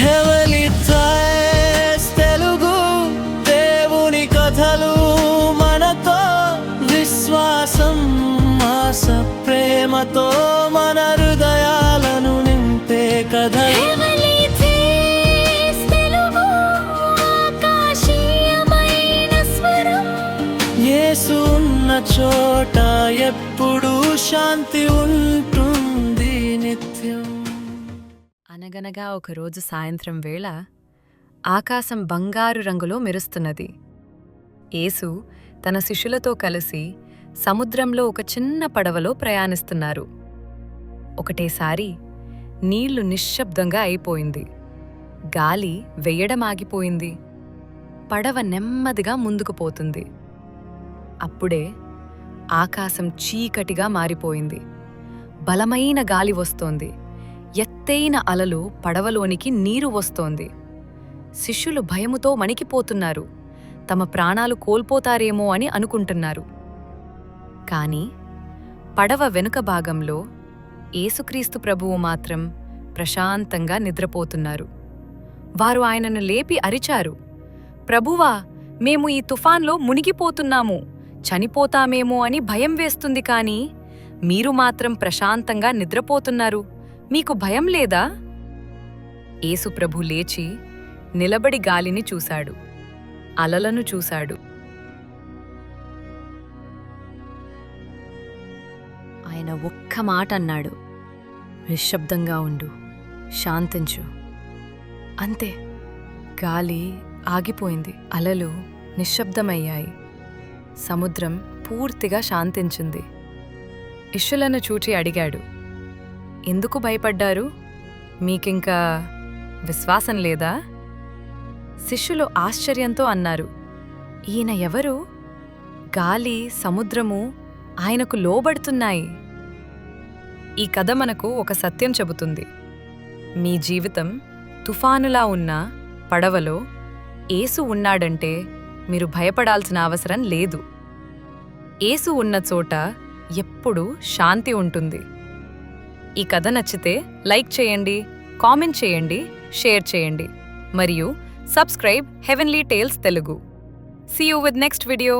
Heavenly Telugu దేవుని కథలు మనతో విశ్వాసం ఆశ ప్రేమతో మన హృదయాలను నింపే కథలు. యేసు ఉన్న చోట ఎప్పుడు శాంతి ఉంటుంది నిత్యం. అనగనగా ఒకరోజు సాయంత్రం వేళ ఆకాశం బంగారు రంగులో మెరుస్తున్నది. యేసు తన శిష్యులతో కలిసి సముద్రంలో ఒక చిన్న పడవలో ప్రయాణిస్తున్నారు. ఒకటేసారి నీళ్ళు నిశ్శబ్దంగా అయిపోయింది. గాలి వెయ్యడం ఆగిపోయింది పడవ నెమ్మదిగా ముందుకు పోతుంది. అప్పుడే ఆకాశం చీకటిగా మారిపోయింది. బలమైన గాలి వస్తోంది. ఎత్తైన అలలు పడవలోనికి నీరు వస్తోంది. శిష్యులు భయముతో మణికిపోతున్నారు. తమ ప్రాణాలు కోల్పోతారేమో అని అనుకుంటున్నారు. కాని పడవ వెనుక భాగంలో ఏసుక్రీస్తు ప్రభువు మాత్రం ప్రశాంతంగా నిద్రపోతున్నారు. వారు ఆయనను లేపి అరిచారు. ప్రభువా మేము ఈ తుఫాన్లో మునిగిపోతున్నాము. చనిపోతామేమో అని భయం వేస్తుంది కాని మీరు మాత్రం ప్రశాంతంగా నిద్రపోతున్నారు. మీకు భయం లేదా? ఏసుప్రభు లేచి నిలబడి గాలిని చూశాడు. అలలను చూశాడు. ఆయన ఒక్క మాట అన్నాడు. నిశ్శబ్దంగా ఉండు శాంతించు. అంతే గాలి ఆగిపోయింది అలలు నిశ్శబ్దమయ్యాయి. సముద్రం పూర్తిగా శాంతించింది. ఇష్యులను చూచి అడిగాడు ఎందుకు భయపడ్డారు? మీకింకా విశ్వాసం లేదా? శిష్యులు ఆశ్చర్యంతో అన్నారు ఈయన ఎవరు? గాలి సముద్రము ఆయనకు లోబడుతున్నాయి. ఈ కథ మనకు ఒక సత్యం చెబుతుంది. మీ జీవితం తుఫానులా ఉన్న పడవలో ఏసు ఉన్నాడంటే మీరు భయపడాల్సిన అవసరం లేదు. ఏసు ఉన్న చోట ఎప్పుడూ శాంతి ఉంటుంది. ఈ కథ నచ్చితే లైక్ చేయండి కామెంట్ చేయండి షేర్ చేయండి. మరియు subscribe Heavenly Tales Telugu. See you with next video